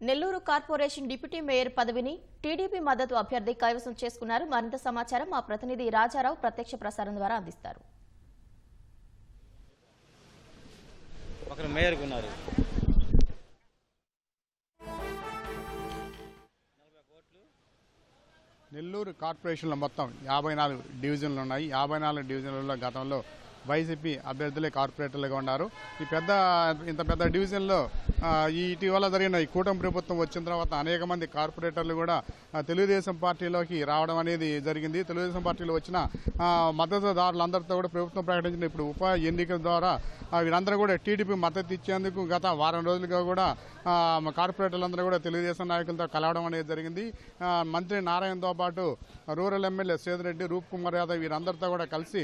Nellore corporation deputy mayor పదవిని TDP మద్దతు అభ్యర్థి కైవసం చేసుకున్నారు. మరింత సమాచారం మా ప్రతినిధి రాజారావు ప్రత్యక్ష ప్రసారం ద్వారా అందిస్తారు. నెల్లూరు కార్పొరేషన్లో మొత్తం యాభై నాలుగు డివిజన్లు ఉన్నాయి. యాభై నాలుగు డివిజన్లలో గతంలో వైసీపీ అభ్యర్థులే కార్పొరేటర్లుగా ఉన్నారు ఈ పెద్ద ఇంత పెద్ద డివిజన్లో ఈ ఇటీవల జరిగిన ఈ కూటమి ప్రభుత్వం వచ్చిన తర్వాత అనేక మంది కార్పొరేటర్లు కూడా తెలుగుదేశం పార్టీలోకి రావడం అనేది జరిగింది. తెలుగుదేశం పార్టీలో వచ్చిన మద్దతుదారులందరితో కూడా ప్రభుత్వం ప్రకటించిన ఇప్పుడు ఉప ఎన్నికల ద్వారా వీరందరూ కూడా టీడీపీ మద్దతు ఇచ్చేందుకు గత వారం రోజులుగా కూడా కార్పొరేటర్లందరూ కూడా తెలుగుదేశం నాయకులతో కలవడం అనేది జరిగింది. మంత్రి నారాయణతో పాటు రూరల్ ఎమ్మెల్యే సేదిరెడ్డి రూప్ కుమార్ యాదవ్ వీరందరితో కూడా కలిసి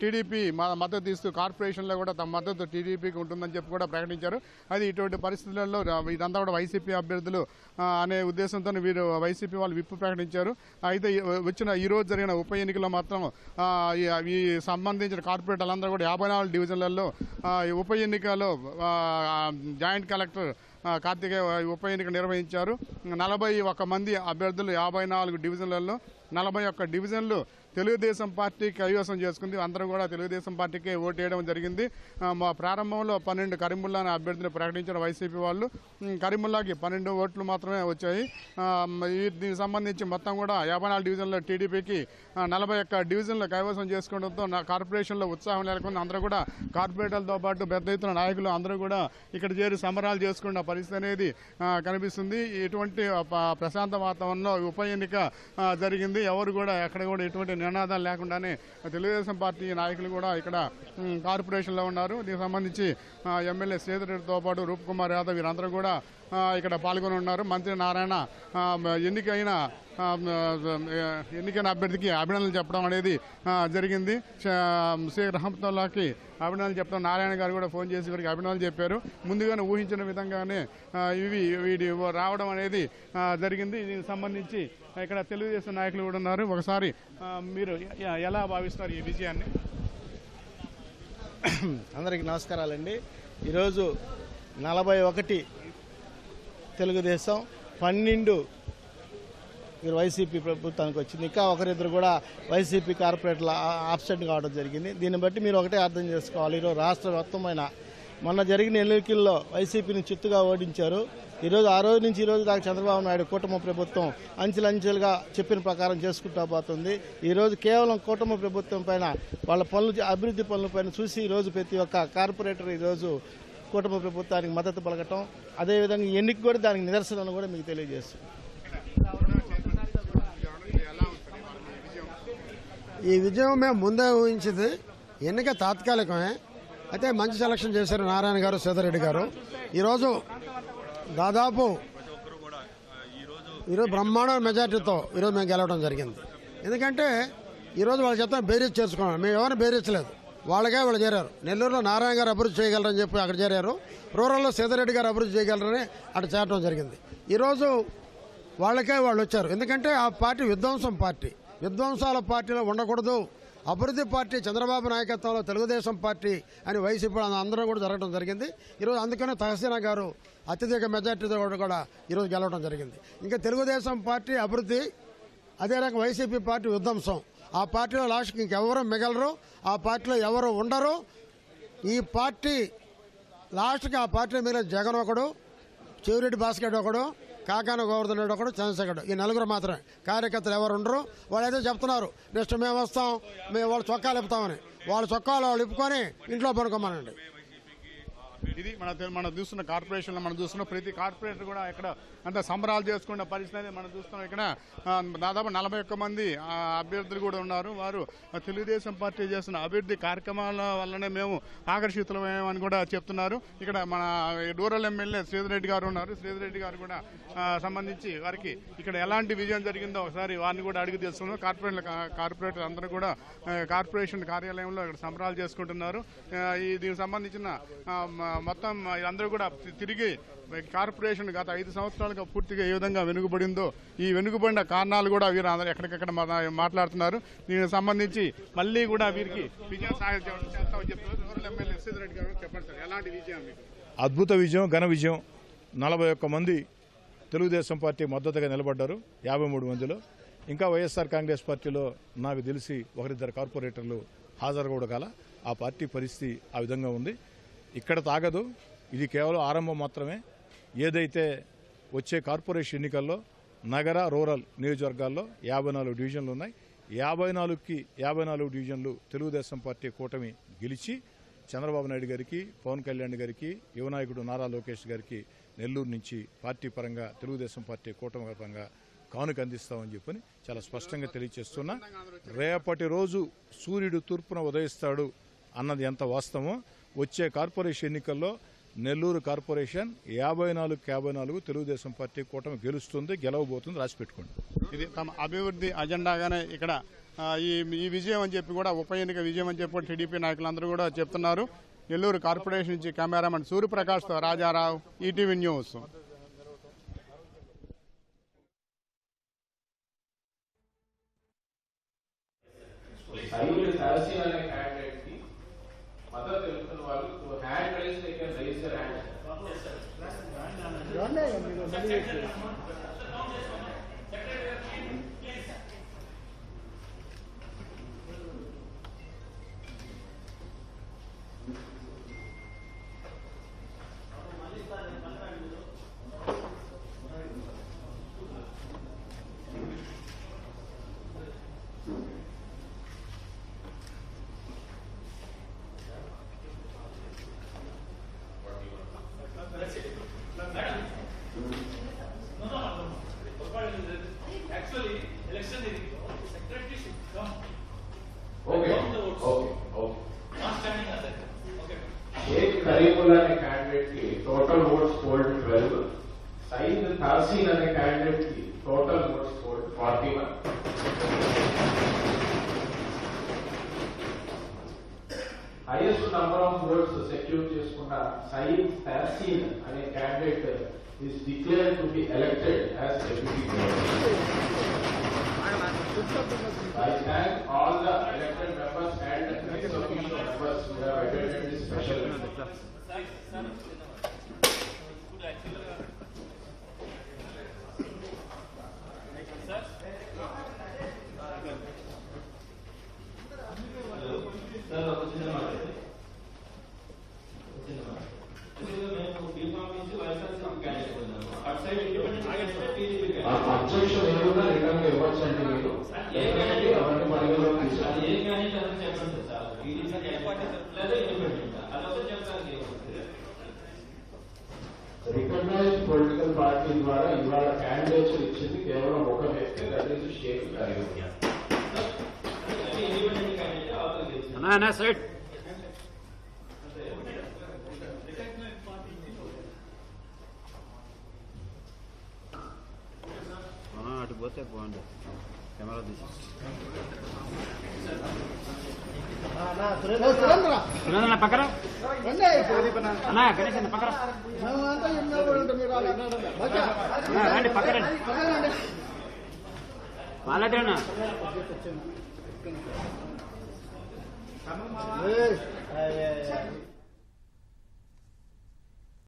టీడీపీ మద్దతు ఇస్తూ కార్పొరేషన్లో కూడా తమ మద్దతు టీడీపీకి ఉంటుందని చెప్పి కూడా ప్రకటించారు. అది ఇటువంటి పరిస్థితులలో ఇదంతా కూడా వైసీపీ అభ్యర్థులు అనే ఉద్దేశంతో వీరు వైసీపీ వాళ్ళు విప్పు ప్రకటించారు. అయితే వచ్చిన ఈ రోజు జరిగిన ఉప ఎన్నికల్లో మాత్రం ఈ- సంబంధించిన కార్పొరేటర్లు అందరూ కూడా యాభై నాలుగు డివిజన్లలో ఉప ఎన్నికలో జాయింట్ కలెక్టర్ కార్తికేయ ఉప ఎన్నిక నిర్వహించారు. నలభై ఒక మంది అభ్యర్థులు యాభై నాలుగు డివిజన్లలో నలభై ఒక్క డివిజన్లు తెలుగుదేశం పార్టీ కైవసం చేసుకుంది. అందరూ కూడా తెలుగుదేశం పార్టీకే ఓటు వేయడం జరిగింది. మా ప్రారంభంలో పన్నెండు కరీముల్లా అనే అభ్యర్థిని ప్రకటించిన వైసీపీ వాళ్ళు. కరీముల్లాకి పన్నెండు ఓట్లు మాత్రమే వచ్చాయి. దీనికి సంబంధించి మొత్తం కూడా యాభై నాలుగు డివిజన్లో టీడీపీకి నలభై ఒక్క డివిజన్లు కైవసం చేసుకోవడంతో నా కార్పొరేషన్లో ఉత్సాహం నెలకొంది. అందరూ కూడా కార్పొరేటర్లతో పాటు పెద్ద ఎత్తున నాయకులు అందరూ కూడా ఇక్కడ చేరి సంబరాలు చేసుకున్న పరిస్థితి అనేది కనిపిస్తుంది. ఇటువంటి ప్రశాంత వాతావరణంలో ఉప ఎన్నిక జరిగింది. ఎవరు కూడా ఎక్కడ కూడా ఎటువంటి నినాదాలు లేకుండానే తెలుగుదేశం పార్టీ నాయకులు కూడా ఇక్కడ కార్పొరేషన్లో ఉన్నారు. దీనికి సంబంధించి ఎమ్మెల్యే ఎమ్మెల్యే సేతురెడ్డితో పాటు రూప్ కుమార్ యాదవ్ వీరందరూ కూడా ఇక్కడ పాల్గొని ఉన్నారు మంత్రి నారాయణ ఎన్నికైన ఎన్నికైన అభ్యర్థికి అభినందనలు చెప్పడం అనేది జరిగింది. ష- షేక్ రహమతుల్లాకి అభినందనలు చెప్పడం నారాయణ గారు కూడా ఫోన్ చేసి వీరికి అభినందనలు చెప్పారు. ముందుగానే ఊహించిన విధంగానే ఇవి వీడి రావడం అనేది జరిగింది. దీనికి సంబంధించి ఇక్కడ తెలుగుదేశం నాయకులు కూడా ఉన్నారు. ఒకసారి మీరు ఎలా భావిస్తారు ఈ విజయాన్ని? అందరికీ నమస్కారాలండి. ఈరోజు నలభై ఒకటి తెలుగుదేశం పన్నెండు మీరు వైసీపీ ప్రభుత్వానికి వచ్చింది. ఇంకా ఒకరిద్దరు కూడా వైసీపీ కార్పొరేట్ల ఆబ్సెంట్ కావడం జరిగింది. దీన్ని బట్టి మీరు ఒకటే అర్థం చేసుకోవాలి. ఈరోజు రాష్ట్ర మొత్తమైన మొన్న జరిగిన ఎన్నికల్లో వైసీపీని చిత్తుగా ఓడించారు. ఈరోజు ఆ రోజు నుంచి ఈ రోజు దాకా చంద్రబాబు నాయుడు కుటుంబ ప్రభుత్వం అంచెలంచెలుగా చెప్పిన ప్రకారం చేసుకుంటా పోతుంది. ఈరోజు కేవలం కుటుంబ ప్రభుత్వం పైన వాళ్ళ పనులు అభివృద్ధి పనుల పైన చూసి ఈ రోజు ప్రతి ఒక్క కార్పొరేటర్ ఈరోజు కుటుంబ ప్రభుత్వానికి మద్దతు పలకటం. అదేవిధంగా ఈ ఎన్నిక కూడా దానికి నిదర్శనం కూడా మీకు తెలియజేస్తుంది ఈ విజయం మేము ముందే ఊహించింది. ఎన్నిక తాత్కాలికమే. అయితే మంచి సెలక్షన్ చేశారు నారాయణ గారు సీతారెడ్డి గారు. ఈరోజు దాదాపు ఈరోజు బ్రహ్మాండ మెజార్టీతో ఈరోజు మేము గెలవడం జరిగింది. ఎందుకంటే ఈరోజు వాళ్ళు చెప్తాం బేరీజ్ చేసుకున్నాం మేము ఎవరిని బేరీచ్చలేదు వాళ్ళకే వాళ్ళు చేరారు. నెల్లూరులో నారాయణ గారు అభివృద్ధి చేయగలరని చెప్పి అక్కడ చేరారు. రూరల్లో సీతారెడ్డి గారు అభివృద్ధి చేయగలరని అక్కడ చేరడం జరిగింది. ఈరోజు వాళ్ళకే వాళ్ళు వచ్చారు. ఎందుకంటే ఆ పార్టీ విధ్వంసం పార్టీ. విధ్వంసాల పార్టీలో ఉండకూడదు. అభివృద్ధి పార్టీ చంద్రబాబు నాయకత్వంలో తెలుగుదేశం పార్టీ అని వైసీపీ అందరూ కూడా జరగడం జరిగింది. ఈరోజు అందుకనే తహసీనా గారు అత్యధిక మెజార్టీతో కూడా ఈరోజు గెలవడం జరిగింది. ఇంకా తెలుగుదేశం పార్టీ అభివృద్ధి అదే రకం వైసీపీ పార్టీ విధ్వంసం. ఆ పార్టీలో లాస్ట్కి ఇంకెవరు మిగలరు ఆ పార్టీలో ఎవరు ఉండరు. ఈ పార్టీ లాస్ట్కి ఆ పార్టీ మిగిలిన జగన్ ఒకడు చెవిరెడ్డి భాస్కర్ ఒకడు కాకాన గోవర్ధన్ రెడ్డి ఒకడు చంద్రశేఖర్ ఈ నలుగురు మాత్రమే. కార్యకర్తలు ఎవరు ఉండరు. వాళ్ళు అయితే చెప్తున్నారు నెక్స్ట్ మేము వస్తాం మేము వాళ్ళు చొక్కాలు ఇప్పుతామని వాళ్ళ చొక్కాలు వాళ్ళు ఇప్పుకొని ఇంట్లో పనుకోమనండి ఇది మన మనం చూస్తున్న కార్పొరేషన్లో మనం చూస్తున్న ప్రతి కార్పొరేటర్ కూడా ఇక్కడ అంత సంబరాలు చేసుకున్న పరిస్థితి మనం చూస్తున్నాం. ఇక్కడ దాదాపు నలభై ఒక్క మంది అభ్యర్థులు కూడా ఉన్నారు. వారు తెలుగుదేశం పార్టీ చేస్తున్న అభివృద్ధి కార్యక్రమాల వల్లనే మేము ఆకర్షితులమేమని కూడా చెప్తున్నారు. ఇక్కడ మన రూరల్ ఎమ్మెల్యే శ్రీధరెడ్డి గారు ఉన్నారు. శ్రీధరెడ్డి గారు కూడా సంబంధించి వారికి ఇక్కడ ఎలాంటి విజయం జరిగిందో ఒకసారి వారిని కూడా అడిగి తెలుసుకున్నాం కార్పొరేట్ కార్పొరేటర్ అందరూ కూడా కార్పొరేషన్ కార్యాలయంలో ఇక్కడ సంబరాలు చేసుకుంటున్నారు. ఈ దీనికి సంబంధించిన మొత్తం అందరూ కూడా తిరిగి కార్పొరేషన్ గత ఐదు సంవత్సరాలుగా పూర్తిగా ఏ విధంగా వెనుకబడిందో ఈ వెనుకబడిన కారణాలు కూడా వీరు అందరూ ఎక్కడికక్కడ మా- మాట్లాడుతున్నారు. దీనికి సంబంధించి మళ్ళీ కూడా వీరికి విజయం సాధించ- ఎలాంటి విజయం అద్భుత విజయం ఘన విజయం. నలభై ఒక్క మంది తెలుగుదేశం పార్టీ మద్దతుగా నిలబడ్డారు యాభై మూడు మందిలో. ఇంకా వైఎస్ఆర్ కాంగ్రెస్ పార్టీలో నాకు తెలిసి ఒకరిద్దరు కార్పొరేటర్లు హాజరు కూడా కాల ఆ పార్టీ పరిస్థితి ఆ విధంగా ఉంది. ఇక్కడ తాగదు. ఇది కేవలం ఆరంభం మాత్రమే. ఏదైతే వచ్చే కార్పొరేషన్ ఎన్నికల్లో నగర రూరల్ నియోజకవర్గాల్లో యాభై నాలుగు డివిజన్లు ఉన్నాయి. యాభై నాలుగుకి యాభై నాలుగు డివిజన్లు తెలుగుదేశం పార్టీ కూటమి గెలిచి చంద్రబాబు నాయుడు గారికి పవన్ కళ్యాణ్ గారికి యువనాయకుడు నారా లోకేష్ గారికి నెల్లూరు నుంచి పార్టీ పరంగా తెలుగుదేశం పార్టీ కూటమి పరంగా కానుక అందిస్తామని చెప్పని చాలా స్పష్టంగా తెలియజేస్తున్నా. రేపటి రోజు సూర్యుడు తూర్పున ఉదయిస్తాడు అన్నది ఎంత వాస్తవమో వచ్చే కార్పొరేషన్ ఎన్నికల్లో నెల్లూరు కార్పొరేషన్ యాభై నాలుగు యాభై నాలుగు తెలుగుదేశం పార్టీ కూటమి గెలుస్తుంది గెలవబోతుంది రాసి పెట్టుకోండి. ఇది తమ అభివృద్ధి అజెండాగానే ఇక్కడ ఈ ఈ విజయం అని చెప్పి కూడా ఉప ఎన్నిక విజయం అని చెప్పి టీడీపీ నాయకులందరూ కూడా చెప్తున్నారు. నెల్లూరు కార్పొరేషన్ నుంచి cameraman సూర్యప్రకాష్తో Rajarao ETV news. Конечно. de Highest number of votes secure చేసుకున్న సయీద్ తాసీన్ అనే candidate is declared to be elected as deputy governor. I thank all the elected members and ex officio members who have attended this special meeting. party ద్వారా ఇవాళ candidates ఇచ్చింది కేవలం ఒక వ్యక్తి that is Sheikh Karim అటు పోతే బాగుండు. కెమెరా తీసి సురేంద్ర పక్కన అన్నా గణేష్ అన్న పక్కన అన్నా, రండి పక్కన రండి మాట్లాడన్నా ఏ